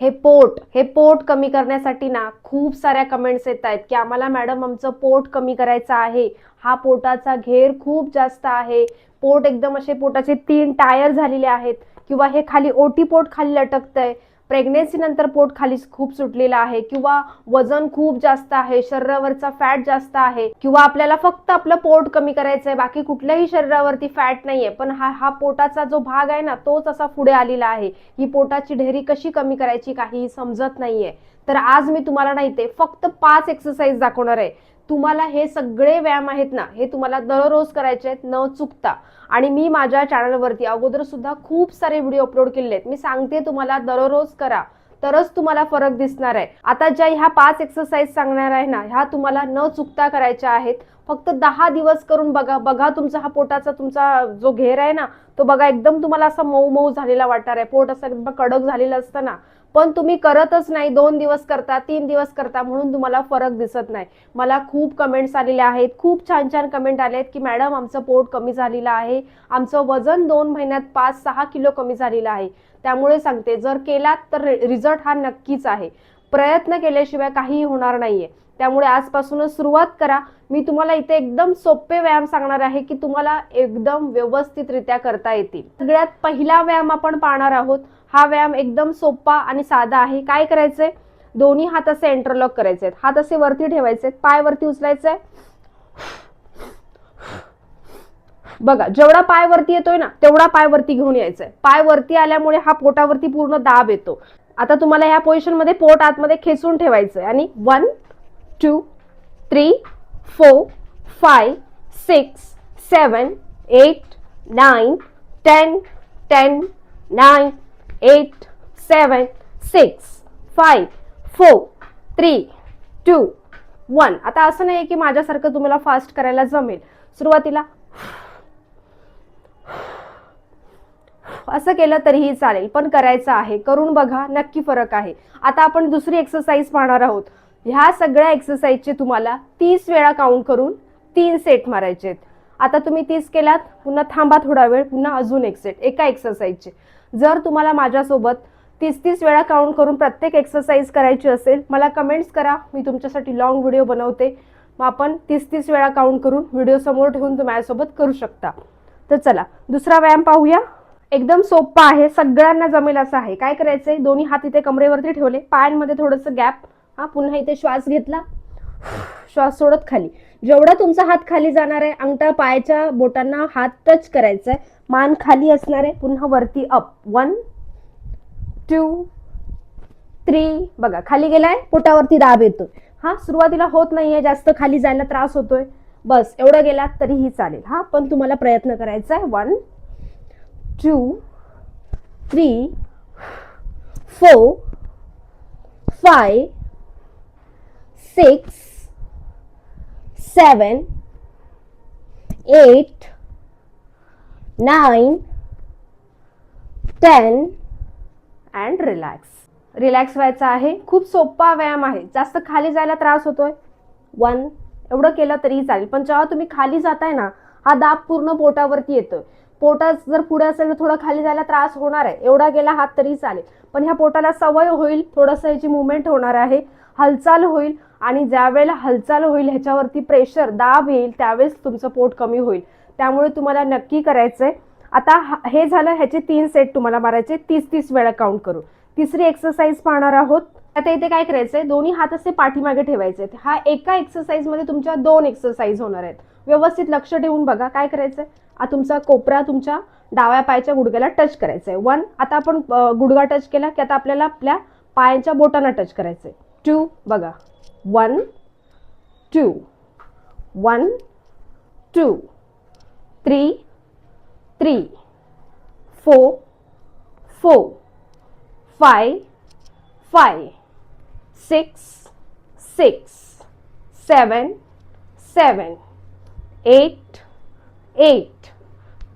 हे पोट हे पोट कमी करण्यासाठी ना खूप साऱ्या कमेंट्स येत आहेत की आम्हाला मॅडम आमचं पोट कमी करायचं आहे. हा पोटाचा घेर खूप जास्त आहे. पोट एकदम असे पोटाचे तीन टायर झालेले आहेत. किंवा हे खाली ओटी पोट खाली लटकतंय. प्रेग्नेन्सी नंतर पोट खाली खूप सुटलेलं आहे किंवा वजन खूप जास्त आहे शरीरावरचा फॅट जास्त आहे किंवा आपल्याला फक्त आपलं पोट कमी करायचं आहे बाकी कुठल्याही शरीरावरती फॅट नाहीये पण हा हा पोटाचा जो भाग आहे ना तोच असा पुढे आलेला आहे. ही पोटाची ढेरी कशी कमी करायची काही समजत नाहीये. तर आज मी तुम्हाला नाही ते फक्त पाच एक्सरसाइज दाखवणार आहे. तुम्हाला हे सगळे व्यायाम आहेत ना हे तुम्हाला दररोज करायचे आहेत न चुकता. आणि मी माझ्या चॅनलवरती अगोदर सुद्धा खूप सारे व्हिडिओ अपलोड केलेले आहेत मी सांगते तुम्हाला दररोज करा. तरच तुम्हाला फरक दिसणार आहे. आता ज्या ह्या पाच एक्सरसाइज सांगणार आहे ना ह्या तुम्हाला न चुकता करायच्या आहेत. फक्त दहा दिवस करून बघा बघा तुमचा हा पोटाचा तुमचा जो घेर आहे ना तो बघा एकदम तुम्हाला असा मऊ मऊ झालेला वाटणार आहे. पोट असा एकदम कडक झालेला असतं ना पण तुम्ही करतच नाही. दोन दिवस करता तीन दिवस करता म्हणून तुम्हाला फरक दिसत नाही. मला खूप कमेंट्स आलेले आहेत. खूप छान छान कमेंट आले आहेत की मॅडम आमचं पोट कमी झालेलं आहे. आमचं वजन दोन महिन्यात पाच सहा किलो कमी झालेलं आहे. त्यामुळे सांगते जर केलात तर रिझल्ट हा नक्कीच आहे. प्रयत्न केल्याशिवाय काहीही होणार नाहीये. त्यामुळे आजपासूनच सुरुवात करा. मी तुम्हाला इथे एकदम सोपे व्यायाम सांगणार आहे की तुम्हाला एकदम व्यवस्थितरित्या करता येतील. सगळ्यात पहिला व्यायाम आपण पाहणार आहोत. हा व्यायाम एकदम सोपा आणि साधा आहे. काय करायचंय? दोन्ही हात असे इंटरलॉक करायचे आहेत. हात असे वरती ठेवायचे आहेत. पाय वरती उचलायचे बघा जेवढा पाय वरती येतोय ना तेवढा पाय वरती घेऊन यायचंय. पाय वरती आल्यामुळे हा पोटावरती पूर्ण दाब येतो. आता तुम्हाला ह्या पोझिशनमध्ये पोट आतमध्ये खेचून ठेवायचंय. आणि one two three four five six seven eight nine ten ten nine eight seven six five four three two one आता असं नाही की माझ्यासारखं तुम्हाला फास्ट करायला जमेल. सुरुवातीला असं केलं तरीही चालेल पण करायचं आहे. करून बघा नक्की फरक आहे. आता आपण दुसरी एक्सरसाइज पाहणार आहोत. ह्या सगळ्या एक्सरसाइजचे तुम्हाला तीस वेळा काउंट करून तीन सेट मारायचे आहेत. आता तुम्ही तीस केलात पुन्हा थांबा थोडा वेळ पुन्हा अजून एक सेट एका एक्सरसाइजचे जर तुम्हाला माझ्यासोबत तीस तीस वेळा काउंट करून प्रत्येक एक्सरसाइज करायची असेल मला कमेंट्स करा. मी तुमच्यासाठी लॉंग व्हिडिओ बनवते. मग आपण तीस तीस वेळा काउंट करून व्हिडिओ समोर ठेवून तुम्ही माझ्यासोबत करू शकता. तर चला दुसरा व्यायाम पाहूया. एकदम सोपा आहे. सगळ्यांना जमेल असं आहे. काय करायचंय? दोन्ही हात इथे कमरेवरती ठेवले. पायांमध्ये थोडंसं गॅप हा पुन्हा इथे श्वास घेतला. श्वास सोडत खाली. जेवढा तुमचा हात खाली जाणार आहे अंगठा पायाच्या बोटांना हात टच करायचा आहे मान खाली असणार आहे. पुन्हा वरती अप वन टू थ्री बघा खाली गेलाय पोटावरती दाब येतो हा सुरुवातीला होत नाहीये. जास्त खाली जायला त्रास होतोय. बस एवढं गेलात तरीही चालेल. हा पण तुम्हाला प्रयत्न करायचा आहे. One two three four five six seven eight nine ten and relax relax व्हायचं आहे. खूप सोपा व्यायाम आहे. जास्त खाली जायला त्रास होतोय. वन एवढं केलं तरीही चालेल. पण जेव्हा तुम्ही खाली जाताय ना हा दाब पूर्ण पोटावरती येतोय. पोटात जर पुढे असेल तर थोडं खाली जायला त्रास होणार आहे. एवढा गेला हात तरी चालेल. पण ह्या पोटाला सवय होईल. थोडंसं ह्याची मुवमेंट होणार आहे. हालचाल होईल. आणि ज्या वेळेला हालचाल होईल ह्याच्यावरती प्रेशर दाब येईल त्यावेळेस तुमचं पोट कमी होईल. त्यामुळे तुम्हाला नक्की करायचंय. आता हा- हे झालं ह्याचे तीन सेट तुम्हाला मारायचे. तीस तीस वेळा काउंट करून. तिसरी एक्सरसाइज पाहणार आहोत. आता इथे काय करायचंय? दोन्ही हात असे पाठीमागे ठेवायचे आहेत. हा एका एक्सरसाइजमध्ये तुमच्या दोन एक्सरसाइज होणार आहेत. व्यवस्थित लक्ष ठेवून बघा काय करायचंय. हा तुमचा कोपरा तुमच्या डाव्या पायाच्या गुडघ्याला टच करायचा आहे वन आता आपण गुडघा टच केला की आता आपल्याला आपल्या पायाच्या बोटांना टच करायचंय. टू बघा. One two one two three three four four five five six six seven seven eight eight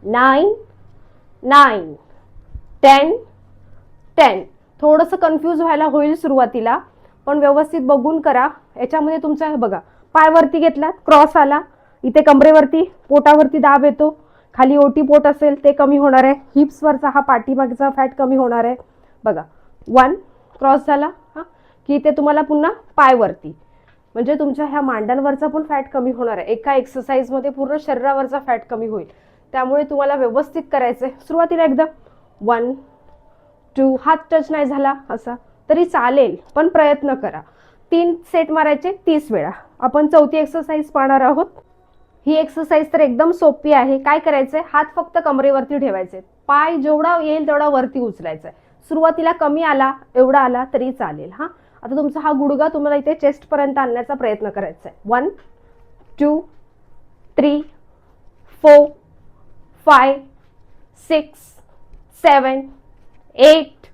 nine nine ten ten थोडंसं कन्फ्यूज व्हायला होईल सुरुवातीला पण व्यवस्थित बघून करा. याच्यामध्ये तुमचा हे बघा. पाय वरती घेतलात क्रॉस आला. इथे कमरेवरती पोटावरती दाब येतो. खाली ओटी पोट असेल ते कमी होणार आहे. हिप्सवरचा हा पाठीमागचा फॅट कमी होणार आहे. बघा वन क्रॉस झाला हां की ते तुम्हाला पुन्हा पायवरती. म्हणजे तुमच्या ह्या मांड्यांवरचा पण फॅट कमी होणार आहे. एका एक्सरसाइजमध्ये पूर्ण शरीरावरचा फॅट कमी होईल. त्यामुळे तुम्हाला व्यवस्थित करायचं आहे सुरुवातीला एकदा वन टू हात टच नाही झाला असा तरी चालेल पण प्रयत्न करा. तीन सेट मारायचे तीस वेळा. आपण चौथी एक्सरसाइज पाहणार आहोत. ही एक्सरसाइज तर एकदम सोपी आहे. काय करायचंय? हात फक्त कमरेवरती ठेवायचे. पाय जेवढा येईल तेवढा वरती उचलायचा आहे सुरुवातीला कमी आला एवढा आला तरी चालेल हा? आता तुमचा हा गुडगा तुम्हाला इथे चेस्ट पर्यंत आणण्याचा प्रयत्न करायचा आहे one two three four five six seven eight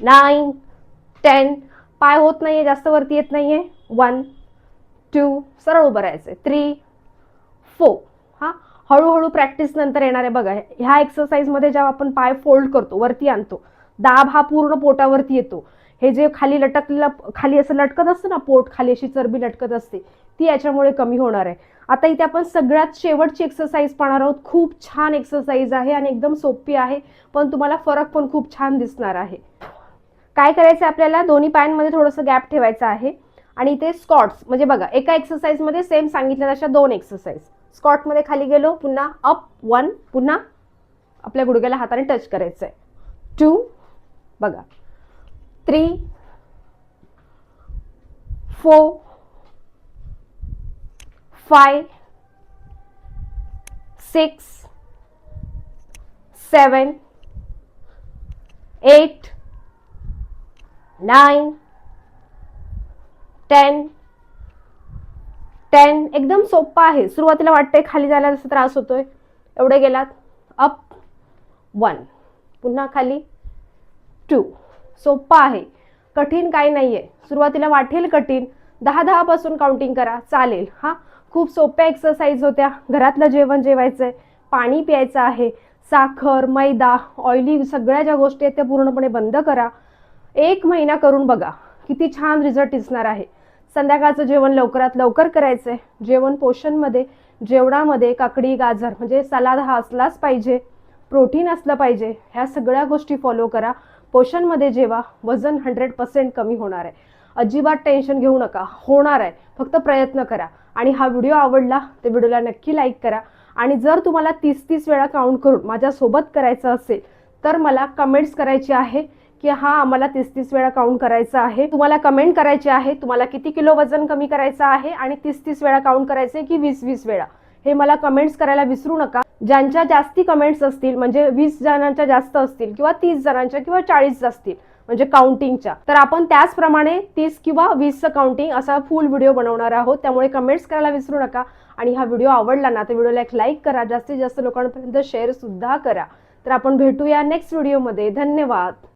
nine ten पाय होत नाही आहे जास्त वरती येत नाही आहे वन टू सरळ उभं राहायचं आहे थ्री फो हा? हळूहळू प्रॅक्टिस नंतर येणार आहे. बघा ह्या एक्सरसाइजमध्ये जेव्हा आपण पाय फोल्ड करतो वरती आणतो दाब हा पूर्ण पोटावरती येतो. हे जे खाली लटकलेलं खाली असं लटकत असतं ना पोट खाली अशी चरबी लटकत असते ती याच्यामुळे कमी होणार आहे. आता इथे आपण सगळ्यात शेवटची एक्सरसाइज पाहणार आहोत. खूप छान एक्सरसाइज आहे आणि एकदम सोपी आहे पण तुम्हाला फरक पण खूप छान दिसणार आहे. काय करायचं आहे आपल्याला? दोन्ही पायांमध्ये थोडंसं गॅप ठेवायचं आहे. आणि इथे स्कॉट्स म्हणजे बघा एका एक्सरसाइजमध्ये सेम सांगितलं तशा दोन एक्सरसाइज स्कॉटमध्ये खाली गेलो पुन्हा अप वन पुन्हा आपल्या गुडघ्याला हाताने टच करायचं आहे टू बघा. Three four five six seven eight nine ten ten एकदम सोपं आहे. सुरुवातीला वाटतंय खाली जायला जसा त्रास होतोय. एवढे गेलात. अप वन पुन्हा खाली. टू सोपा आहे. कठीण काही नाही आहे सुरुवातीला वाटेल कठीण. दहा दहापासून काउंटिंग करा. चालेल. हा? खूप सोप्या एक्सरसाइज होत्या. घरातलं जेवण जेवायचं आहे पाणी प्यायचं आहे. साखर मैदा ऑइली सगळ्या ज्या गोष्टी आहेत त्या पूर्णपणे बंद करा. एक महिना करून बघा. किती छान रिझल्ट दिसणार आहे. संध्याकाळचं जेवण लवकरात लवकर करायचं आहे जेवण पोषणमध्ये जेवणामध्ये काकडी गाजर म्हणजे सलाद हा असलाच पाहिजे. प्रोटीन असलं पाहिजे. ह्या सगळ्या गोष्टी फॉलो करा. पोषणमध्ये जेवा वजन हंड्रेड पर्सेंट कमी होणार आहे. अजिबात टेन्शन घेऊ नका. होणार आहे. फक्त प्रयत्न करा. आणि हा व्हिडिओ आवडला तर व्हिडिओला नक्की लाईक करा. आणि जर तुम्हाला तीस तीस वेळा काउंट करून माझ्यासोबत करायचं असेल तर मला कमेंट्स करायची आहे. की हा आम्हाला तीस तीस वेळा काउंट करायचं आहे. तुम्हाला कमेंट करायची आहे तुम्हाला किती किलो वजन कमी करायचं आहे आणि तीस तीस वेळा काउंट करायचे की वीस वीस वेळा. हे मला कमेंट्स करायला विसरू नका. ज्यांच्या जास्ती कमेंट्स असतील म्हणजे वीस जणांच्या जास्त असतील किंवा तीस जणांच्या किंवा चाळीस असतील म्हणजे काउंटिंगच्या तर आपण त्याचप्रमाणे तीस किंवा वीसचं काउंटिंग असा फुल व्हिडिओ बनवणार आहोत. त्यामुळे कमेंट्स करायला विसरू नका. आणि हा व्हिडिओ आवडला ना तर व्हिडिओला एक लाईक करा. जास्तीत जास्त लोकांपर्यंत शेअर सुद्धा करा. तर आपण भेटूया नेक्स्ट व्हिडिओमध्ये धन्यवाद.